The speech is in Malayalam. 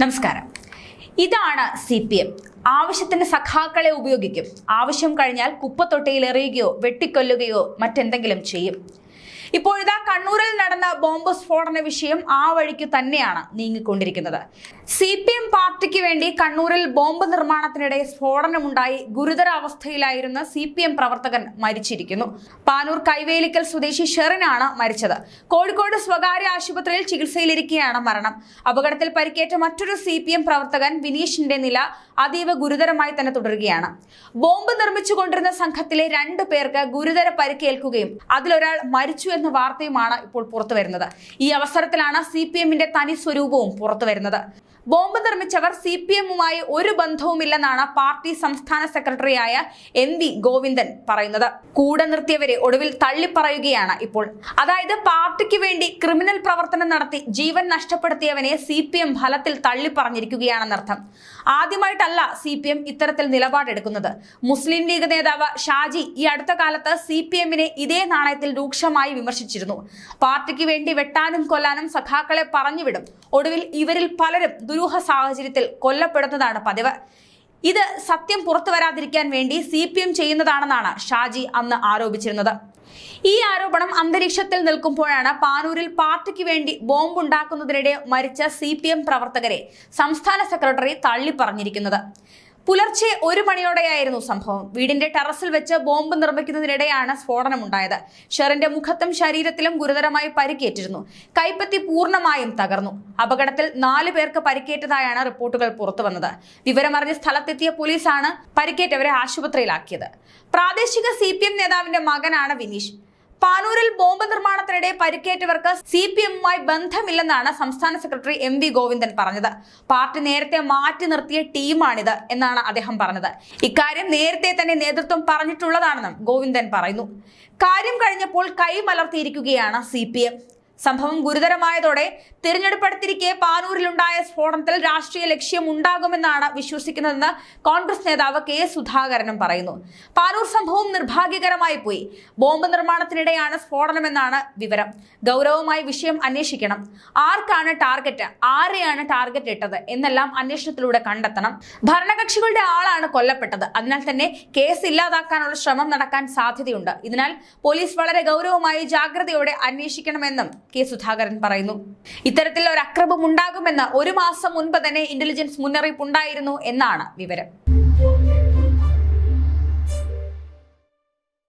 നമസ്കാരം. ഇതാണ് സി പി എം. ആവശ്യത്തിന് സഖാക്കളെ ഉപയോഗിക്കും. ആവശ്യം കഴിഞ്ഞാൽ കുപ്പത്തൊട്ടിയിൽ എറിയുകയോ വെട്ടിക്കൊല്ലുകയോ മറ്റെന്തെങ്കിലും ചെയ്യും. ഇപ്പോഴിതാ കണ്ണൂരിൽ നടന്ന ബോംബ് സ്ഫോടന വിഷയം ആ വഴിക്ക് തന്നെയാണ് നീങ്ങിക്കൊണ്ടിരിക്കുന്നത്. സി പി എം പാർട്ടിക്ക് വേണ്ടി കണ്ണൂരിൽ ബോംബ് നിർമ്മാണത്തിനിടെ സ്ഫോടനമുണ്ടായി. ഗുരുതരാവസ്ഥയിലായിരുന്ന സി പി എം പ്രവർത്തകൻ മരിച്ചിരിക്കുന്നു. പാനൂർ കൈവേലിക്കൽ സ്വദേശി ഷെറിനാണ് മരിച്ചത്. കോഴിക്കോട് സ്വകാര്യ ആശുപത്രിയിൽ ചികിത്സയിലിരിക്കെയാണ് മരണം. അപകടത്തിൽ പരിക്കേറ്റ മറ്റൊരു സി പി എം പ്രവർത്തകൻ വിനീഷിന്റെ നില അതീവ ഗുരുതരമായി തന്നെ തുടരുകയാണ്. ബോംബ് നിർമ്മിച്ചുകൊണ്ടിരുന്ന സംഘത്തിലെ രണ്ടു പേർക്ക് ഗുരുതര പരിക്കേൽക്കുകയും അതിലൊരാൾ മരിച്ചു എന്ന വാർത്തയുമാണ് ഇപ്പോൾ പുറത്തുവരുന്നത്. ഈ അവസരത്തിലാണ് സി പി എമ്മിന്റെ തനി സ്വരൂപവും പുറത്തുവരുന്നത്. ബോംബ് നിർമ്മിച്ചവർ സി പി എമ്മുമായി ഒരു ബന്ധവുമില്ലെന്നാണ് പാർട്ടി സംസ്ഥാന സെക്രട്ടറിയായ എം വി ഗോവിന്ദൻ പറയുന്നത്. കൂടെ നിർത്തിയവരെ ഒടുവിൽ തള്ളിപ്പറയുകയാണ് ഇപ്പോൾ. അതായത് പാർട്ടിക്ക് വേണ്ടി ക്രിമിനൽ പ്രവർത്തനം നടത്തി ജീവൻ നഷ്ടപ്പെടുത്തിയവനെ സി പി എം ഫലത്തിൽ തള്ളിപ്പറഞ്ഞിരിക്കുകയാണെന്നർത്ഥം ആദ്യമായിട്ടല്ല സി പി എം ഇത്തരത്തിൽ നിലപാടെടുക്കുന്നത്. മുസ്ലിം ലീഗ് നേതാവ് ഷാജി ഈ അടുത്ത കാലത്ത് സി പി എമ്മിനെ ഇതേ നാണയത്തിൽ രൂക്ഷമായി വിമർശിച്ചിരുന്നു. പാർട്ടിക്ക് വേണ്ടി വെട്ടാനും കൊല്ലാനും സഖാക്കളെ പറഞ്ഞുവിടും. ഒടുവിൽ ഇവരിൽ പലരും ദുരൂഹ സാഹചര്യത്തിൽ കൊല്ലപ്പെടുന്നതാണ് പതിവ്. ഇത് സത്യം പുറത്തു വരാതിരിക്കാൻ വേണ്ടി സി പി എം ചെയ്യുന്നതാണെന്നാണ് ഷാജി അന്ന് ആരോപിച്ചിരുന്നത്. ഈ ആരോപണം അന്തരീക്ഷത്തിൽ നിൽക്കുമ്പോഴാണ് പാനൂരിൽ പാർട്ടിക്ക് വേണ്ടി ബോംബ് ഉണ്ടാക്കുന്നതിനിടെ മരിച്ച സി പ്രവർത്തകരെ സംസ്ഥാന സെക്രട്ടറി തള്ളിപ്പറഞ്ഞിരിക്കുന്നത്. പുലർച്ചെ ഒരു മണിയോടെയായിരുന്നു സംഭവം. വീടിന്റെ ടെറസിൽ വെച്ച് ബോംബ് നിർമ്മിക്കുന്നതിനിടെയാണ് സ്ഫോടനമുണ്ടായത്. ഷെറിന്റെ മുഖത്തും ശരീരത്തിലും ഗുരുതരമായി പരിക്കേറ്റിരുന്നു. കൈപ്പത്തി പൂർണമായും തകർന്നു. അപകടത്തിൽ നാല് പേർക്ക് പരിക്കേറ്റതായാണ് റിപ്പോർട്ടുകൾ പുറത്തുവന്നത്. വിവരമറിഞ്ഞ് സ്ഥലത്തെത്തിയ പോലീസാണ് പരിക്കേറ്റവരെ ആശുപത്രിയിലാക്കിയത്. പ്രാദേശിക സി നേതാവിന്റെ മകനാണ് വിനീഷ്. പാനൂരിൽ ബോംബ് നിർമ്മാണത്തിനിടെ പരിക്കേറ്റവർക്ക് സി പി എമ്മുമായി ബന്ധമില്ലെന്നാണ് സംസ്ഥാന സെക്രട്ടറി എം വി ഗോവിന്ദൻ പറഞ്ഞത്. പാർട്ടി നേരത്തെ മാറ്റി നിർത്തിയ ടീമാണിത് എന്നാണ് അദ്ദേഹം പറഞ്ഞത്. ഇക്കാര്യം നേരത്തെ തന്നെ നേതൃത്വം പറഞ്ഞിട്ടുള്ളതാണെന്നും ഗോവിന്ദൻ പറയുന്നു. കാര്യം കഴിഞ്ഞപ്പോൾ കൈമലർത്തിയിരിക്കുകയാണ് സി പി എം. സംഭവം ഗുരുതരമായതോടെ തിരഞ്ഞെടുപ്പെടുത്തിരിക്കെ പാനൂരിലുണ്ടായ സ്ഫോടനത്തിൽ രാഷ്ട്രീയ ലക്ഷ്യം ഉണ്ടാകുമെന്നാണ് വിശ്വസിക്കുന്നതെന്ന് കോൺഗ്രസ് നേതാവ് കെ സുധാകരനും പറയുന്നു. പാനൂർ സംഭവം നിർഭാഗ്യകരമായി പോയി. ബോംബ് നിർമ്മാണത്തിനിടെയാണ് സ്ഫോടനമെന്നാണ് വിവരം. ഗൗരവമായി വിഷയം അന്വേഷിക്കണം. ആർക്കാണ് ടാർഗറ്റ്? ആരെയാണ് ടാർഗറ്റ് ഇട്ടത്? എന്നെല്ലാം അന്വേഷണത്തിലൂടെ കണ്ടെത്തണം. ഭരണകക്ഷികളുടെ ആളാണ് കൊല്ലപ്പെട്ടത്. അതിനാൽ തന്നെ കേസ് ഇല്ലാതാക്കാനുള്ള ശ്രമം നടക്കാൻ സാധ്യതയുണ്ട്. ഇതിനാൽ പോലീസ് വളരെ ഗൗരവമായി ജാഗ്രതയോടെ അന്വേഷിക്കണമെന്നും കെ സുധാകരൻ പറയുന്നു. ഇത്തരത്തിൽ ഒരു അക്രമം ഉണ്ടാകുമെന്ന് ഒരു മാസം മുൻപ് തന്നെ ഇന്റലിജൻസ് മുന്നറിയിപ്പ് ഉണ്ടായിരുന്നു എന്നാണ് വിവരം.